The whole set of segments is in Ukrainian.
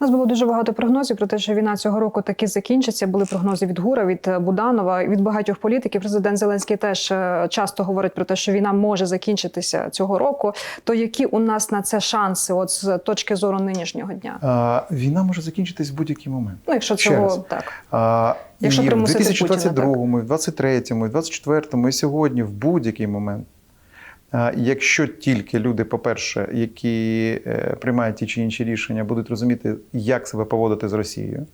У нас було дуже багато прогнозів про те, що війна цього року таки закінчиться. Були прогнози від Гура, від е, Буданова, від багатьох політиків. Президент Зеленський теж е, часто говорить про те, що війна може закінчитися цього року. То які у нас на це шанси, от з точки зору нинішнього дня? А, війна може закінчитись в будь-який момент. Ну, якщо Ще раз. цього так. А, Якщо і в примусити 2022, і в 23-му, і в 24-му, і сьогодні, в будь-який момент. Якщо тільки люди, по-перше, які е, приймають ті чи інші рішення, будуть розуміти, як себе поводити з Росією,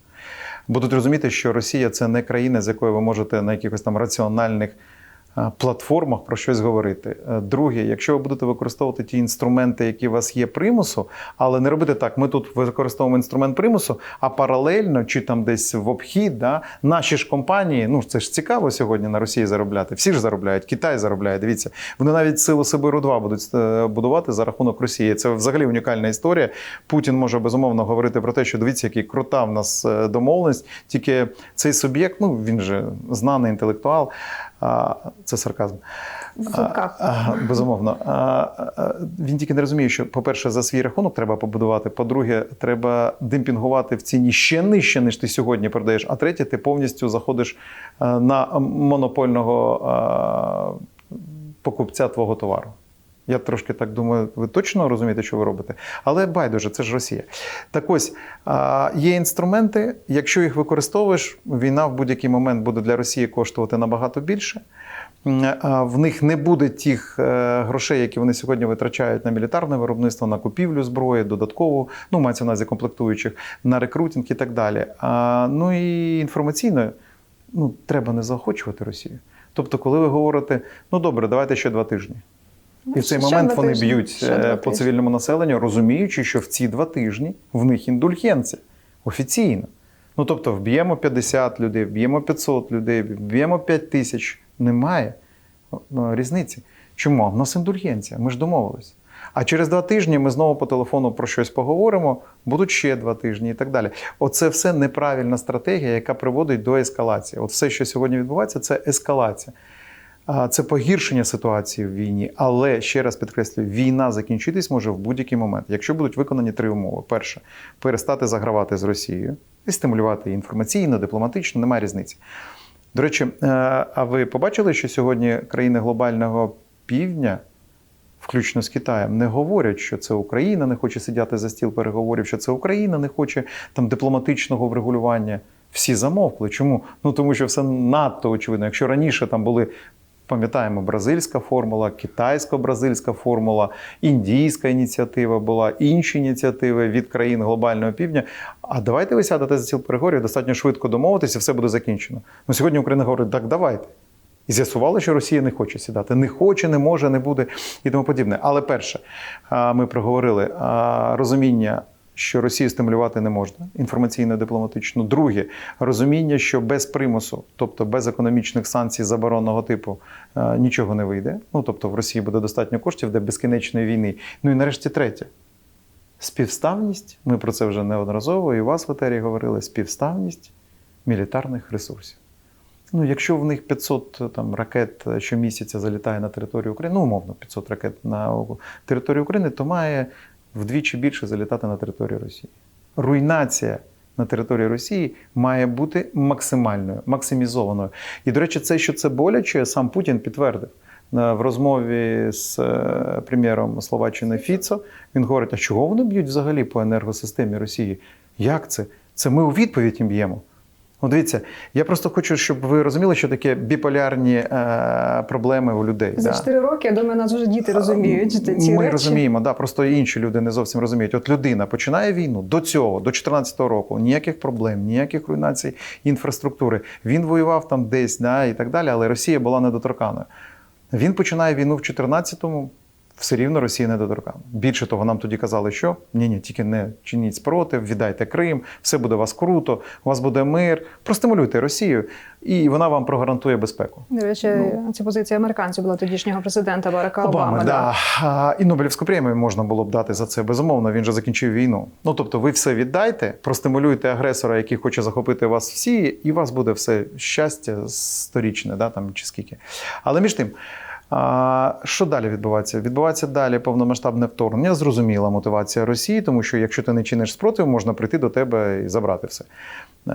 будуть розуміти, що Росія це не країна, з якою ви можете на якихось там раціональних платформах про щось говорити. Е, Друге, якщо ви будете використовувати ті інструменти, які у вас є примусу, але не робити так, ми тут використовуємо інструмент примусу, а паралельно чи там десь в обхід, да, наші ж компанії, ну це ж цікаво сьогодні на Росії заробляти. Всі ж заробляють, Китай заробляє. Дивіться, вони навіть силу Сибиру 2 будуть е, будувати за рахунок Росії. Це взагалі унікальна історія. Путін може безумовно говорити про те, що дивіться, який крута в нас е, домовленість. Тільки цей суб'єкт, ну він же знаний інтелектуал. А, Це сарказм. В Безумовно. Він тільки не розуміє, що, по-перше, за свій рахунок треба побудувати. По-друге, треба демпінгувати в ціні ще нижче, ніж ти сьогодні продаєш. А третє, ти повністю заходиш на монопольного покупця твого товару. Я трошки так думаю, ви точно розумієте, що ви робите? Але байдуже, це ж Росія. Так ось є інструменти, якщо їх використовуєш, війна в будь-який момент буде для Росії коштувати набагато більше. В них не буде тих е, грошей, які вони сьогодні витрачають на мілітарне виробництво, на купівлю зброї, додаткову, ну мається на увазі комплектуючих, на рекрутинг і так далі. Ну і інформаційно ну, треба не заохочувати Росію. Тобто, коли ви говорите, ну добре, давайте ще два тижні. І в цей Ще момент вони тижні, б'ють е, по цивільному населенню, розуміючи, що в ці два тижні в них індульгенція офіційно. Ну тобто, вб'ємо 50 людей, вб'ємо 500 людей, вб'ємо 5 тисяч. Немає ну, різниці. Чому? У нас індульгенція, ми ж домовились. А через два тижні ми знову по телефону про щось поговоримо, будуть ще два тижні і так далі. Оце все неправильна стратегія, яка приводить до ескалації. От все, що сьогодні відбувається, це ескалація. Це погіршення ситуації в війні, але ще раз підкреслюю, війна закінчитись може в будь-який момент, якщо будуть виконані три умови: перше перестати загравати з Росією і стимулювати інформаційно, дипломатично, немає різниці. До речі, е, а ви побачили, що сьогодні країни глобального півдня, включно з Китаєм, не говорять, що це Україна не хоче сидіти за стіл переговорів, що це Україна не хоче там дипломатичного врегулювання. Всі замовкли. Чому? Ну тому що все надто очевидно. Якщо раніше там були. Пам'ятаємо, бразильська формула, китайсько-бразильська формула, індійська ініціатива була, інші ініціативи від країн глобального півдня. А давайте ви сядете за стіл переговорів, достатньо швидко домовитися, все буде закінчено. Ну сьогодні Україна говорить, так давайте. І з'ясували, що Росія не хоче сідати. Не хоче, не може, не буде і тому подібне. Але перше, ми проговорили розуміння. Що Росію стимулювати не можна інформаційно дипломатично. Друге розуміння, що без примусу, тобто без економічних санкцій заборонного типу, е, нічого не вийде. Ну тобто в Росії буде достатньо коштів для безкінечної війни. Ну і нарешті третє. Співставність, ми про це вже неодноразово і у вас в етері говорили, співставність мілітарних ресурсів. Ну, якщо в них 500 там, ракет щомісяця залітає на територію України, ну, умовно, 500 ракет на територію України, то має вдвічі більше залітати на територію Росії. Руйнація на території Росії має бути максимальною, максимізованою. І, до речі, це, що це боляче, сам Путін підтвердив. Е, В розмові з е, прем'єром Словаччини Фіцо він говорить: а чого вони б'ють взагалі по енергосистемі Росії? Як це? Це ми у відповідь їм б'ємо. Ну, дивіться, я просто хочу, щоб ви розуміли, що таке біполярні е, проблеми у людей. За да. 4 роки, я думаю, нас вже діти розуміють ці Ми речі. розуміємо, да, просто інші люди не зовсім розуміють. От людина починає війну до цього, до 2014 року, ніяких проблем, ніяких руйнацій інфраструктури. Він воював там десь да, і так далі, але Росія була недоторканою. Він починає війну в 2014-му, все рівно Росія недоторкана. Більше того, нам тоді казали, що ні, ні, тільки не чиніть спротив, віддайте Крим, все буде у вас круто, у вас буде мир. Простимулюйте Росію, і вона вам прогарантує безпеку. До речі, Ну. це позиція американців була тодішнього президента Барака Обами. Обами, да. А, І Нобелівську премію можна було б дати за це. Безумовно, він же закінчив війну. Ну тобто, ви все віддайте, простимулюйте агресора, який хоче захопити вас всі, і у вас буде все щастя сторічне, да, там чи скільки. Але між тим. А, що далі відбувається? Відбувається далі повномасштабне вторгнення. Зрозуміла мотивація Росії, тому що якщо ти не чиниш спротив, можна прийти до тебе і забрати все.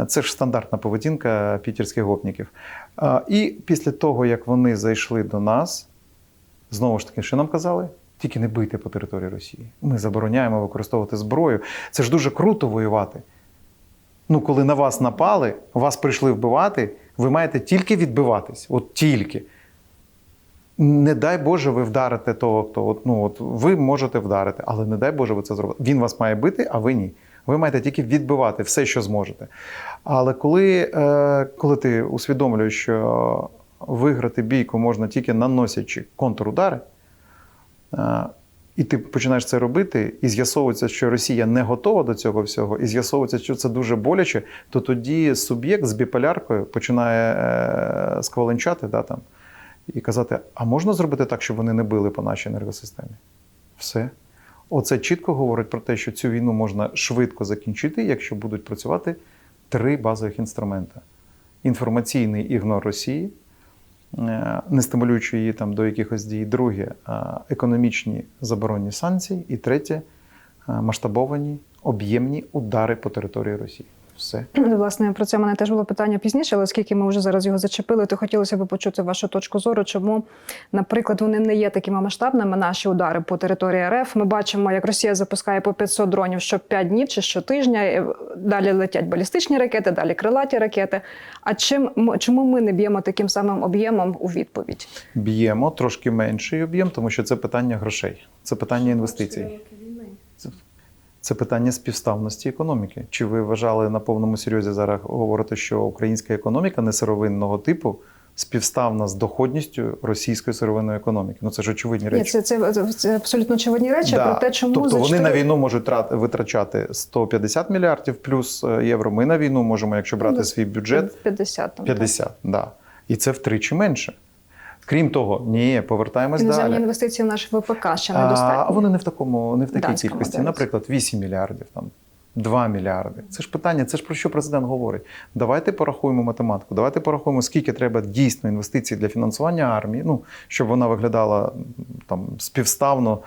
Це ж стандартна поведінка пітерських гопників. А, і після того, як вони зайшли до нас, знову ж таки, що нам казали? Тільки не бийте по території Росії. Ми забороняємо використовувати зброю. Це ж дуже круто воювати. Ну, коли на вас напали, вас прийшли вбивати, ви маєте тільки відбиватись. От тільки. Не дай Боже, ви вдарите того, хто от, ну, от ви можете вдарити, але не дай Боже, ви це зробите. Він вас має бити, а ви ні. Ви маєте тільки відбивати все, що зможете. Але коли, е, коли ти усвідомлюєш, що виграти бійку можна тільки наносячи контрудари, е, і ти починаєш це робити, і з'ясовується, що Росія не готова до цього всього, і з'ясовується, що це дуже боляче, то тоді суб'єкт з біполяркою починає е, скваленчати да, там, і казати: а можна зробити так, щоб вони не били по нашій енергосистемі? Все. Оце чітко говорить про те, що цю війну можна швидко закінчити, якщо будуть працювати три базових інструменти: інформаційний ігнор Росії, е, не стимулюючи її там до якихось дій. Друге е, економічні заборонні санкції. І третє е, масштабовані об'ємні удари по території Росії. Все. Власне, про це в мене теж було питання пізніше, але оскільки ми вже зараз його зачепили, то хотілося б почути вашу точку зору, чому, наприклад, вони не є такими масштабними, наші удари по території РФ. Ми бачимо, як Росія запускає по 500 дронів що 5 днів чи щотижня. Е, Далі летять балістичні ракети, далі крилаті ракети. А чим чому ми не б'ємо таким самим об'ємом у відповідь? Б'ємо трошки менший об'єм, тому що це питання грошей, це питання інвестицій. Це, питання співставності економіки. Чи ви вважали на повному серйозі зараз говорите, що українська економіка несировинного типу співставна з доходністю російської сировинної економіки? Ну це ж очевидні Ні, речі. це, це, це абсолютно очевидні речі Да. про те, чому тобто вони на війну можуть витрачати 150 мільярдів плюс е, євро. Ми на війну можемо, якщо брати Ну, свій бюджет, 50. Там, 50. Да. І це втричі менше. Крім того, ні, повертаємось Іноземні далі. інвестиції в наш ВПК ще А недостатньо. вони не в такому, не в такій Данському кількості. дивиться. Наприклад, 8 мільярдів, там 2 мільярди. Це ж питання, це ж про що президент говорить. Давайте порахуємо математику. Давайте порахуємо, скільки треба дійсно інвестицій для фінансування армії, ну щоб вона виглядала там співставно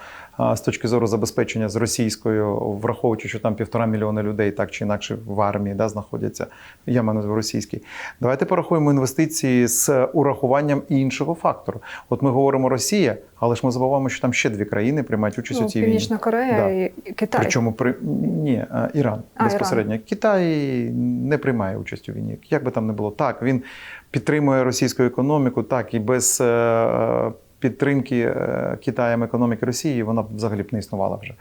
з точки зору забезпечення з російською, враховуючи, що там півтора мільйона людей так чи інакше в армії да, знаходяться. Я маю увазі російській. Давайте порахуємо інвестиції з урахуванням іншого фактору. От ми говоримо Росія, але ж ми забуваємо, що там ще дві країни приймають участь Ну, у цій війні. Північна Корея Да. і Китай. Причому при ні, Іран А, безпосередньо. Китай не приймає участь у війні. Як би там не було, так він підтримує російську економіку, так і без е, підтримки е, Китаєм економіки Росії вона б взагалі б не існувала вже.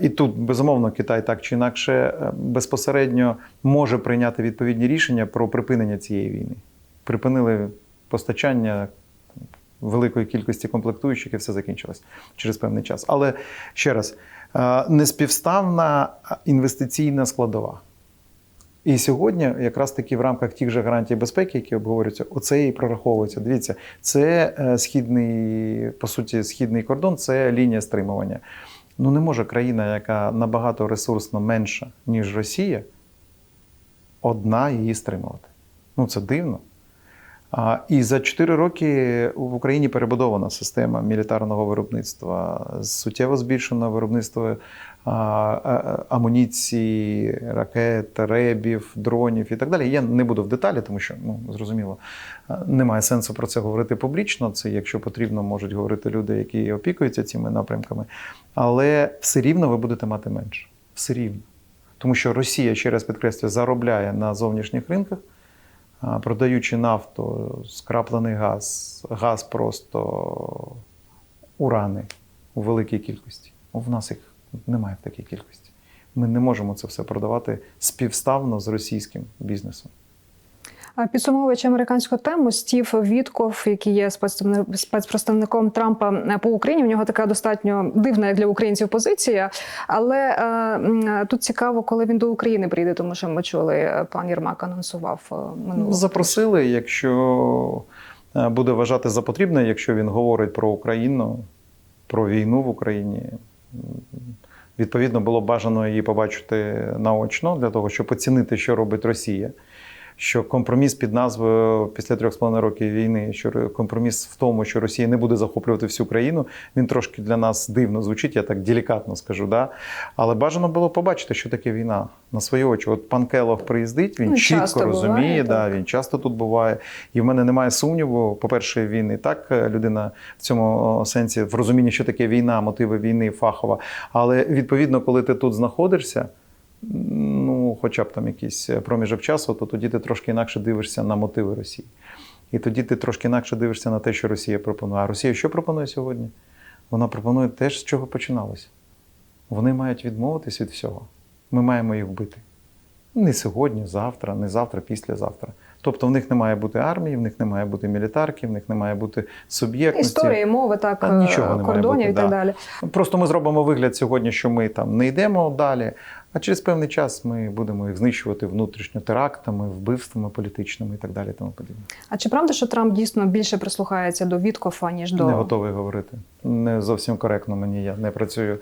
І тут, безумовно, Китай так чи інакше е, безпосередньо може прийняти відповідні рішення про припинення цієї війни. Припинили постачання великої кількості комплектуючих, і все закінчилось через певний час. Але ще раз, е, неспівставна інвестиційна складова. І сьогодні, якраз таки в рамках тих же гарантій безпеки, які обговорюються, оце і прораховується. Дивіться, це е, східний, по суті, східний кордон, це лінія стримування. Ну не може країна, яка набагато ресурсно менша, ніж Росія, одна її стримувати. Ну це дивно. І за 4 роки в Україні перебудована система мілітарного виробництва, суттєво збільшено виробництво амуніції, ракет, ребів, дронів і так далі. Я не буду в деталі, тому що ну зрозуміло, немає сенсу про це говорити публічно. Це, якщо потрібно, можуть говорити люди, які опікуються цими напрямками. Але все рівно ви будете мати менше. Все рівно. Тому що Росія, ще раз підкреслюю, заробляє на зовнішніх ринках продаючи нафту, скраплений газ, газ просто урани у великій кількості. В нас їх немає в такій кількості. Ми не можемо це все продавати співставно з російським бізнесом. Підсумовуючи американську тему, Стів Вітков, який є спецпредставником Трампа е, по Україні, в нього така достатньо дивна для українців позиція. Але е, тут цікаво, коли він до України прийде, тому що ми чули, е, пан Єрмак анонсував е, минулого. Запросили, якщо е, буде вважати за потрібне, якщо він говорить про Україну, про війну в Україні. Відповідно, було бажано її побачити наочно для того, щоб оцінити, що робить Росія. Що компроміс під назвою після трьох з половиною років війни, що компроміс в тому, що Росія не буде захоплювати всю країну, він трошки для нас дивно звучить, я так делікатно скажу. Да? Але бажано було побачити, що таке війна на свої очі. От пан Келох приїздить, він Ну, чітко розуміє, буває, да, так. він часто тут буває. І в мене немає сумніву. По-перше, він і так е, людина в цьому сенсі в розумінні, що таке війна, мотиви війни, фахова. Але відповідно, коли ти тут знаходишся. Ну, хоча б там якийсь проміжок часу, то тоді ти трошки інакше дивишся на мотиви Росії. І тоді ти трошки інакше дивишся на те, що Росія пропонує. А Росія що пропонує сьогодні? Вона пропонує те, з чого починалося. Вони мають відмовитись від всього. Ми маємо їх вбити. Не сьогодні, завтра, не завтра, післязавтра. Тобто в них не має бути армії, в них не має бути мілітарки, в них не має бути суб'єктності. Історії, мови, так, Та нічого не має кордонів бути, і так да. далі. Просто ми зробимо вигляд сьогодні, що ми там не йдемо далі, а через певний час ми будемо їх знищувати внутрішньо терактами, вбивствами політичними і так далі. Тому подібне. А чи правда, що Трамп дійсно більше прислухається до Віткофа, ніж до Не готовий говорити. Не зовсім коректно мені. Я не працюю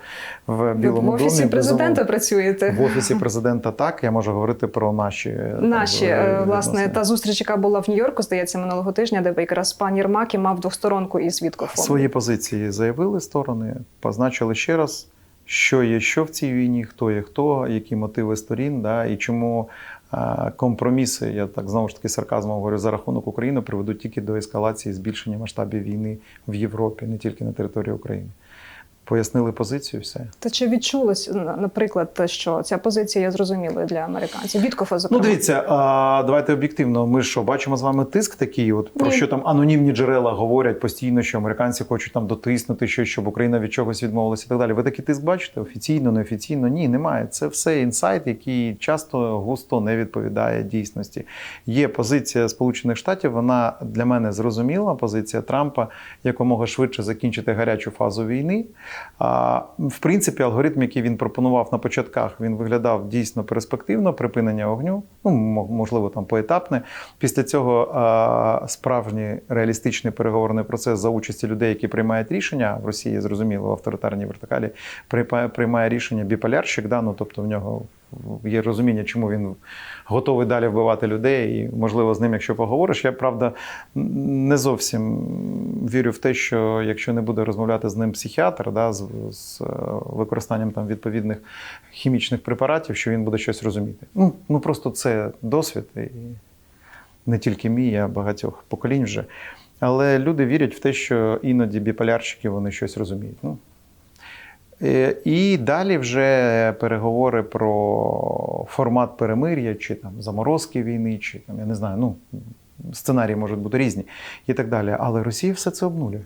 в Ви білому в офісі домі. президента безумовно. працюєте? В офісі президента так. Я можу говорити про наші е, Наші е, е, власне відносини. та зустріч, яка була в Нью-Йорку, здається, минулого тижня, де якраз пан Єрмак і мав двосторонку із Віткофом. Свої позиції заявили сторони, позначили ще раз, що є що в цій війні, хто є хто, які мотиви сторін, да, і чому компроміси, я так знову ж таки сарказмом говорю, за рахунок України приведуть тільки до ескалації збільшення масштабів війни в Європі, не тільки на території України. Пояснили позицію, все. Та чи відчулось, на- наприклад, що ця позиція є зрозумілою для американців? Віткофа, Ну, дивіться, а, давайте об'єктивно. Ми що бачимо з вами тиск такий, от про Ні. що там анонімні джерела говорять постійно, що американці хочуть там дотиснути щось, щоб Україна від чогось відмовилася і так далі. Ви такий тиск бачите? Офіційно, неофіційно? Ні, немає. Це все інсайт, який часто густо не відповідає дійсності. Є позиція Сполучених Штатів. Вона для мене зрозуміла. Позиція Трампа якомога швидше закінчити гарячу фазу війни. В принципі, алгоритм, який він пропонував на початках, він виглядав дійсно перспективно, припинення вогню, ну мо- можливо, там поетапне. Після цього справжній реалістичний переговорний процес за участі людей, які приймають рішення в Росії, зрозуміло, в авторитарній вертикалі приймає рішення біполярщик, да, ну, тобто в нього є розуміння, чому він готовий далі вбивати людей, і можливо з ним, якщо поговориш. Я правда не зовсім вірю в те, що якщо не буде розмовляти з ним психіатр, да, з, з е, використанням там відповідних хімічних препаратів, що він буде щось розуміти. Ну, ну просто це досвід, і не тільки мій, а багатьох поколінь вже. Але люди вірять в те, що іноді біполярщики вони щось розуміють. Ну, І далі вже переговори про формат перемир'я, чи там заморозки війни, чи там, я не знаю, ну, сценарії можуть бути різні і так далі. Але Росія все це обнулює.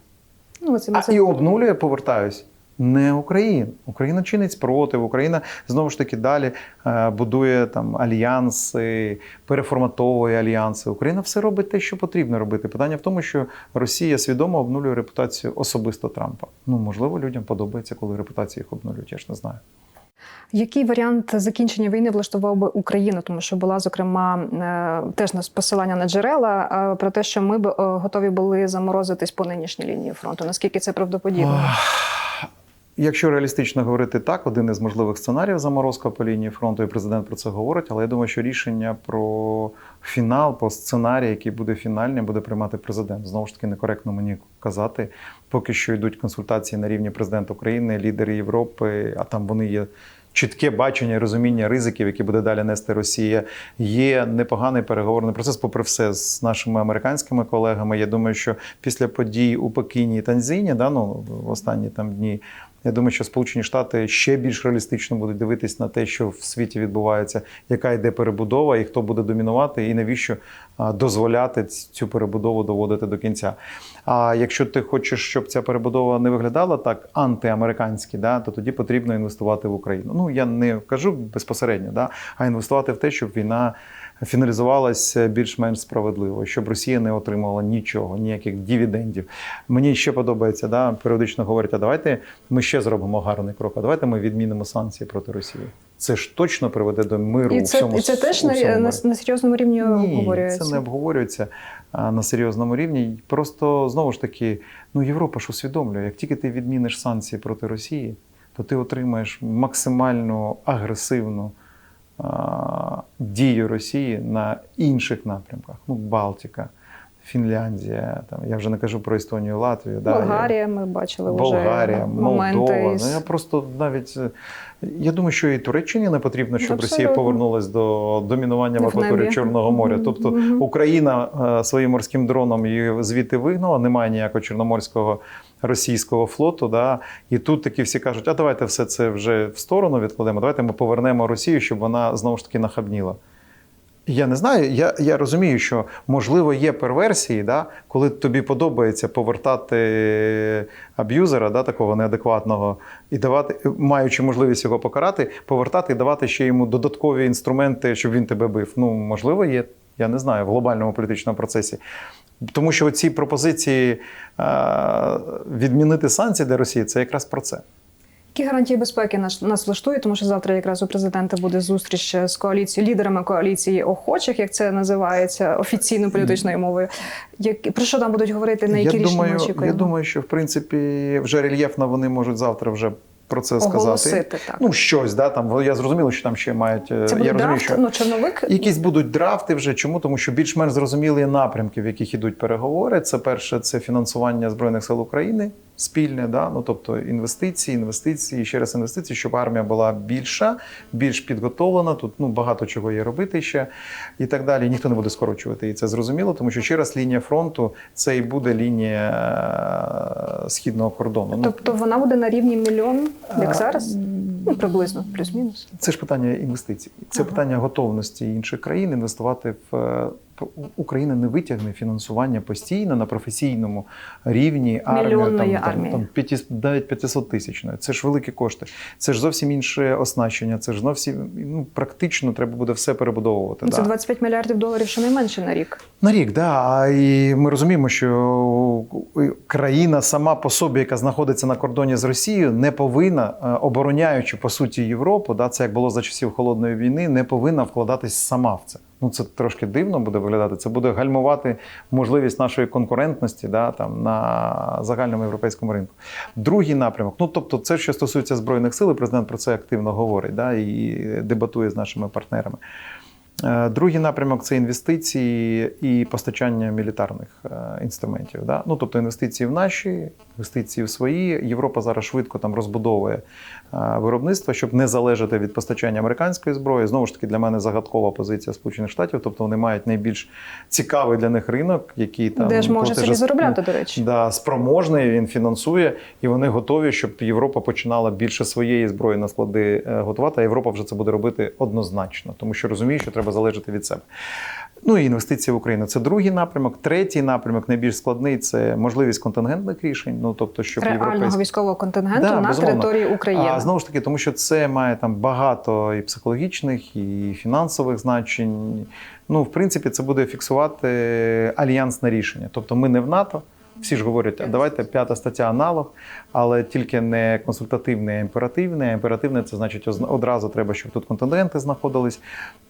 Ну, це, А це... і обнулює, повертаюсь. Не Україну. Україна чинить спротив. Україна знову ж таки далі е, будує там альянси, переформатовує альянси. Україна все робить те, що потрібно робити. Питання в тому, що Росія свідомо обнулює репутацію особисто Трампа. Ну можливо, людям подобається, коли репутацію їх обнулюють. Я ж не знаю. Який варіант закінчення війни влаштував би Україну? Тому що була зокрема е, теж нас посилання на джерела е, про те, що ми б готові були заморозитись по нинішній лінії фронту. Наскільки це правдоподібно? Якщо реалістично говорити так, один із можливих сценаріїв заморозка по лінії фронту, і президент про це говорить, але я думаю, що рішення про фінал, по сценарію, який буде фінальним, буде приймати президент. Знову ж таки, некоректно мені казати. Поки що йдуть консультації на рівні президента України, лідери Європи, а там вони є. Чітке бачення і розуміння ризиків, які буде далі нести Росія, є непоганий переговорний процес, попри все, з нашими американськими колегами. Я думаю, що після подій у Пекіні і Танзіні, да, ну, в останні там дні, я думаю, що Сполучені Штати ще більш реалістично будуть дивитись на те, що в світі відбувається, яка йде перебудова, і хто буде домінувати, і навіщо дозволяти цю перебудову доводити до кінця. А якщо ти хочеш, щоб ця перебудова не виглядала так антиамериканськи, да, то тоді потрібно інвестувати в Україну. Ну я не кажу безпосередньо, да, а інвестувати в те, щоб війна фіналізувалася більш-менш справедливо, щоб Росія не отримала нічого, ніяких дивідендів. Мені ще подобається, да, періодично говорять, а давайте ми ще зробимо гарний крок, а давайте ми відмінимо санкції проти Росії. Це ж точно приведе до миру І у це, всьому і це теж у на, всьому на, на серйозному рівні Ні, обговорюється. це не обговорюється а, на серйозному рівні. Просто знову ж таки, ну Європа ж усвідомлює, як тільки ти відміниш санкції проти Росії, то ти отримаєш максимально агресивну дію Росії на інших напрямках. Ну, Балтика, Фінляндія, там я вже не кажу про Естонію, Латвію. да, Болгарія, ми бачили Болгарія, вже моменти. Молдова. із- Ну я просто навіть е, я думаю, що і Туреччині не потрібно, щоб Росія Абсолютно. повернулась до домінування в акваторії. Чорного моря. Тобто. Україна е, своїм морським дроном її звідти вигнала, немає ніякого чорноморського. Російського флоту, да, і тут такі всі кажуть: а давайте все це вже в сторону відкладемо. Давайте ми повернемо Росію, щоб вона знову ж таки нахабніла. Я не знаю, я, я розумію, що можливо є перверсії, да, коли тобі подобається повертати аб'юзера, да, такого неадекватного, і давати, маючи можливість його покарати, повертати і давати ще йому додаткові інструменти, щоб він тебе бив. Ну, можливо, є. Я не знаю, в глобальному політичному процесі. Тому що ці пропозиції е, відмінити санкції для Росії це якраз про це. Які гарантії безпеки нас, нас влаштують, тому що завтра якраз у президента буде зустріч з коаліцією, лідерами коаліції охочих, як це називається офіційною політичною мовою. Як, про що там будуть говорити, на які я рішення думаю, ми очікуємо? Я думаю, що в принципі вже рельєфно вони можуть завтра вже про це сказати. Оголосити, так. Ну, щось, да, там, я зрозуміло, що там ще мають. е, Це я буде розумію, драфт, що ну, черновик. Якісь будуть драфти вже. Чому? Тому що більш-менш зрозумілі напрямки, в яких ідуть переговори. Це перше, це фінансування Збройних сил України спільне, да? ну, тобто інвестиції, інвестиції, ще раз інвестиції, щоб армія була більша, більш підготовлена. Тут ну, багато чого є робити ще і так далі. Ніхто не буде скорочувати. І це зрозуміло, тому що ще раз лінія фронту це і буде лінія е, східного кордону. Ну, Тобто вона буде на рівні мільйон, як А, зараз? Ну, приблизно, плюс-мінус. Це ж питання інвестицій. Це Ага. питання готовності інших країн інвестувати в е, Україна не витягне фінансування постійно на професійному рівні армію Мільйонної там, там, армії. там 500, навіть 500 тисячної. Це ж великі кошти. Це ж зовсім інше оснащення. Це ж зовсім ну, практично треба буде все перебудовувати. Ну, Це да. 25 мільярдів доларів щонайменше на рік. На рік, да. А і ми розуміємо, що країна сама по собі, яка знаходиться на кордоні з Росією, не повинна, е, обороняючи по суті Європу, да, це як було за часів холодної війни, не повинна вкладатись сама в це. Ну це трошки дивно буде виглядати. Це буде гальмувати можливість нашої конкурентності да, там, на загальному європейському ринку. Другий напрямок, ну тобто, це що стосується збройних сил, президент про це активно говорить да, і дебатує з нашими партнерами. Е, Другий напрямок це інвестиції і постачання мілітарних е, інструментів. Да? Ну, тобто інвестиції в наші, інвестиції в свої. Європа зараз швидко там розбудовує е, виробництво, щоб не залежати від постачання американської зброї. Знову ж таки, для мене загадкова позиція Сполучених Штатів. Тобто вони мають найбільш цікавий для них ринок, який там Де ж може собі заробляти, до речі. Да, спроможний, він фінансує, і вони готові, щоб Європа починала більше своєї зброї на склади е, готувати. А Європа вже це буде робити однозначно, тому що розуміє, що треба залежати від себе. Ну і інвестиції в Україну це другий напрямок. Третій напрямок, найбільш складний, це можливість контингентних рішень. Ну тобто, щоб Реального європейсь... військового контингенту Да, на безумовно. території України. а знову ж таки, тому що це має там багато і психологічних, і фінансових значень. Ну, в принципі, це буде фіксувати альянсне рішення. Тобто, ми не в НАТО. Всі ж говорять, а давайте п'ята стаття аналог, але тільки не консультативне, а імперативне. Імперативне це значить одразу треба, щоб тут контингенти знаходились.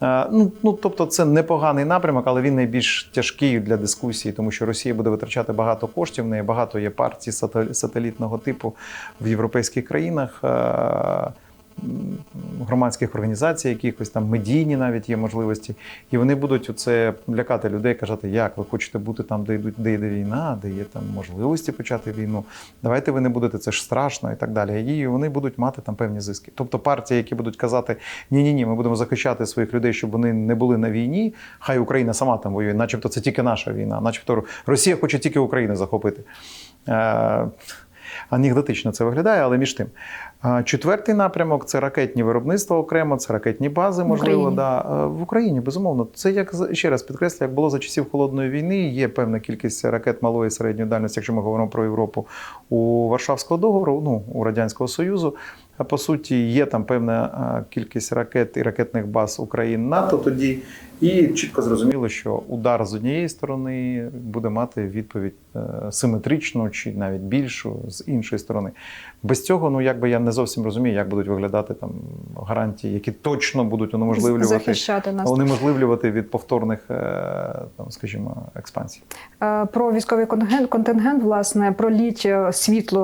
Ну, ну тобто, це непоганий напрямок, але він найбільш тяжкий для дискусії, тому що Росія буде витрачати багато коштів. В неї багато є партій сателітного типу в європейських країнах. Е, громадських організацій, якихось там медійні навіть є можливості, і вони будуть оце лякати людей, казати, як ви хочете бути там, де йдуть, де йде війна, де є там можливості почати війну. Давайте ви не будете, це ж страшно і так далі. І вони будуть мати там певні зиски. Тобто партії, які будуть казати, ні, ні, ні, ми будемо захищати своїх людей, щоб вони не були на війні. Хай Україна сама там воює, начебто це тільки наша війна, начебто Росія хоче тільки Україну захопити. Анекдотично це виглядає, але між тим. Четвертий напрямок це ракетні виробництва окремо, це ракетні бази, В можливо, Україні. да. В Україні, безумовно. Це як ще раз підкреслю, як було за часів холодної війни. Є певна кількість ракет малої і середньої дальності, якщо ми говоримо про Європу у Варшавського договору, ну у Радянського Союзу. А по суті, є там певна кількість ракет і ракетних баз України НАТО тоді. І чітко зрозуміло, що удар з однієї сторони буде мати відповідь е, симетричну чи навіть більшу з іншої сторони. Без цього, ну якби я не зовсім розумію, як будуть виглядати там гарантії, які точно будуть унеможливлювати, захищати нас. унеможливлювати від повторних, е, там, скажімо, експансій. Е, Про військовий контингент, контингент, власне, про літь світло